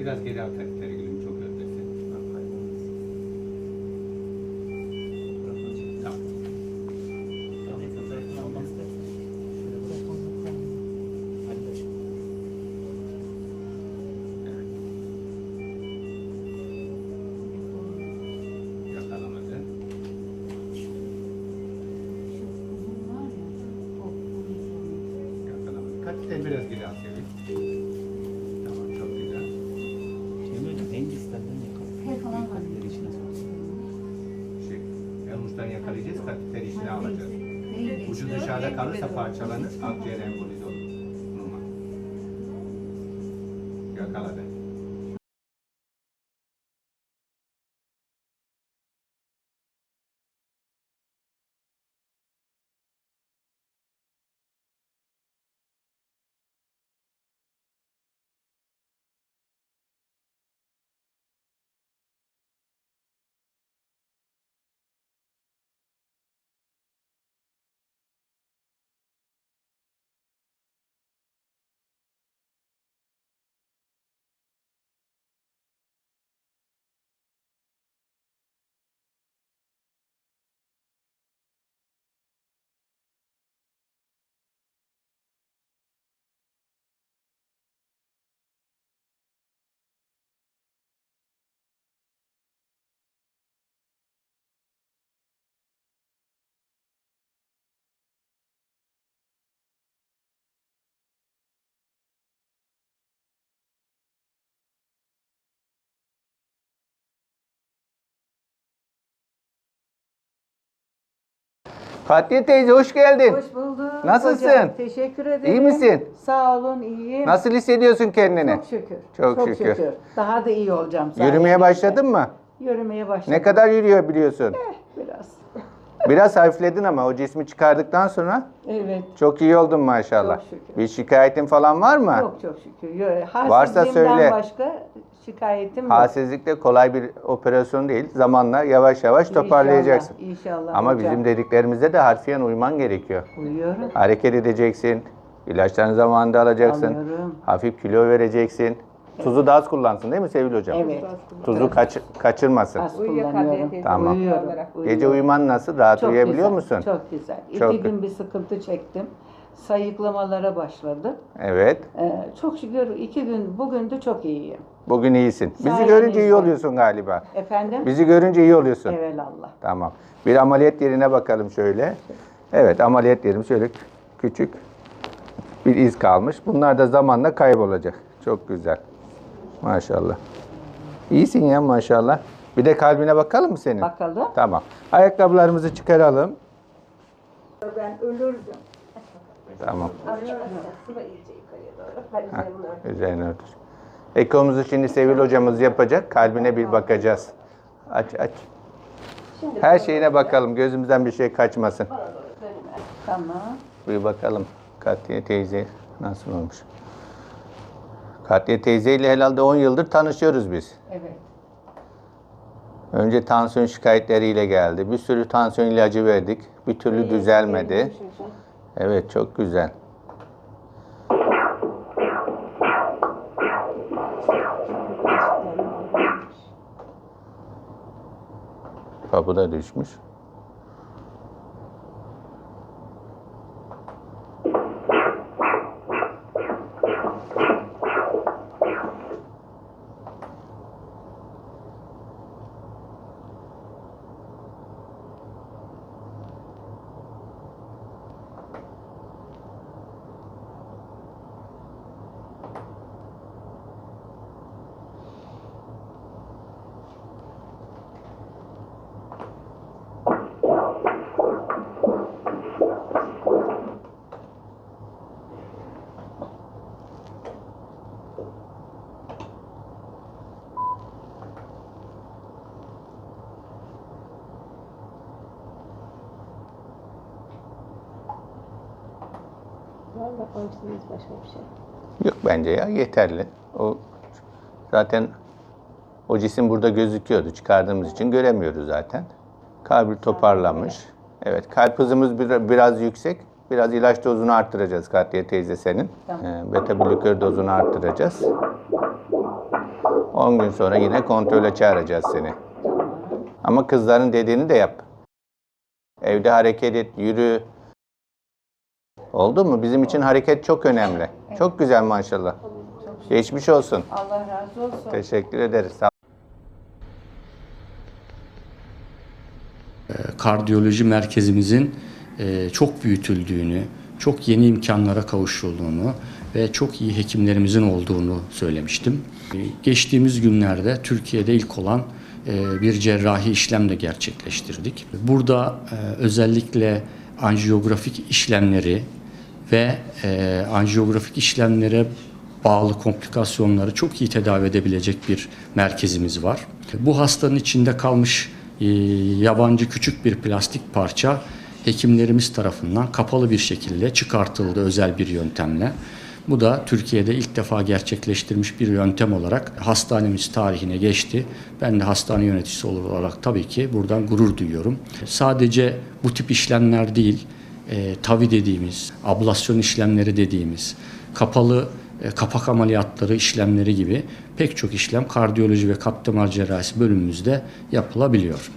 Biraz geri al kaliteli gülüm çok öndesin. Tamam. Yakalamadı. Yakalamadı. Kaliteli biraz geri al dışarıda kalırsa parçalanır, akciğer embolize olur. Normal. Yakaladı. Fatih teyze hoş geldin. Hoş bulduk. Nasılsın? hocam. Teşekkür ederim. İyi misin? Sağ olun, iyiyim. Nasıl hissediyorsun kendini? Çok şükür. Çok şükür. Daha da iyi olacağım. Yürümeye başladın mı? Yürümeye başladım. Ne kadar yürüyor biliyorsun? Eh, biraz. Biraz hafifledin ama o cismi çıkardıktan sonra Evet. çok iyi oldun maşallah. Çok şükür. Bir şikayetin falan var mı? Çok çok şükür. Yo- Varsa halsizliğimden söyle. başka şikayetim yok. Halsizlik de kolay bir operasyon değil. Zamanla yavaş yavaş toparlayacaksın. İnşallah, inşallah Ama hocam. bizim dediklerimizde de harfiyen uyman gerekiyor. Uyuyorum. Hareket edeceksin. İlaçlarını zamanında alacaksın. Alıyorum. Hafif kilo vereceksin. Tuzu da az kullansın değil mi Sevil Hocam? Evet. Tuzu kaç- kaçırmasın. Az kullanıyorum. Tamam. Uyuyorum. Gece uyuman nasıl? Rahat Çok uyuyabiliyor güzel, musun? Çok güzel. Çok İki gü- gün bir sıkıntı çektim. Sayıklamalara başladım. Evet. Ee, çok şükür iki gün, bugün de çok iyiyim. Bugün iyisin. Bizi Sayenizde. görünce iyi oluyorsun galiba. Efendim? Bizi görünce iyi oluyorsun. Evelallah. Tamam. Bir ameliyat yerine bakalım şöyle. Evet ameliyat yerim şöyle küçük bir iz kalmış. Bunlar da zamanla kaybolacak. Çok güzel. Maşallah. İyisin ya maşallah. Bir de kalbine bakalım mı senin? Bakalım. Tamam. Ayakkabılarımızı çıkaralım. Ben ölürdüm. Tamam. Heh, üzerine örtür. Ekomuzu şimdi Sevil hocamız yapacak. Kalbine bir bakacağız. Aç aç. Her şeyine bakalım. Gözümüzden bir şey kaçmasın. Tamam. Bir bakalım Katiye teyze nasıl olmuş. Katiye teyzeyle herhalde 10 yıldır tanışıyoruz biz. Evet. Önce tansiyon şikayetleriyle geldi. Bir sürü tansiyon ilacı verdik. Bir türlü düzelmedi. Evet çok güzel. Kapı da düşmüş. Başka bir şey. Yok bence ya yeterli. O zaten o cisim burada gözüküyordu. Çıkardığımız için göremiyoruz zaten. Kalbi toparlamış. Evet kalp hızımız bir- biraz yüksek. Biraz ilaç dozunu arttıracağız Katiye teyze senin. Tamam. Ee, beta blokör dozunu arttıracağız. 10 gün sonra yine kontrole çağıracağız seni. Ama kızların dediğini de yap. Evde hareket et, yürü. Oldu mu? Bizim için hareket çok önemli. Çok güzel maşallah. Geçmiş olsun. Allah razı olsun. Teşekkür ederiz. Sağ kardiyoloji merkezimizin e, çok büyütüldüğünü, çok yeni imkanlara kavuşulduğunu ve çok iyi hekimlerimizin olduğunu söylemiştim. E, Geçtiğimiz günlerde Türkiye'de ilk olan e, bir cerrahi işlem de gerçekleştirdik. Burada e, özellikle anjiyografik işlemleri ve e, anjiyografik işlemlere bağlı komplikasyonları çok iyi tedavi edebilecek bir merkezimiz var. Bu hastanın içinde kalmış e, yabancı küçük bir plastik parça hekimlerimiz tarafından kapalı bir şekilde çıkartıldı özel bir yöntemle. Bu da Türkiye'de ilk defa gerçekleştirilmiş bir yöntem olarak hastanemiz tarihine geçti. Ben de hastane yöneticisi olarak tabii ki buradan gurur duyuyorum. Sadece bu tip işlemler değil, e, TAVI dediğimiz, ablasyon işlemleri dediğimiz, kapalı e, kapak ameliyatları işlemleri gibi pek çok işlem kardiyoloji ve kalp damar cerrahisi bölümümüzde yapılabiliyor.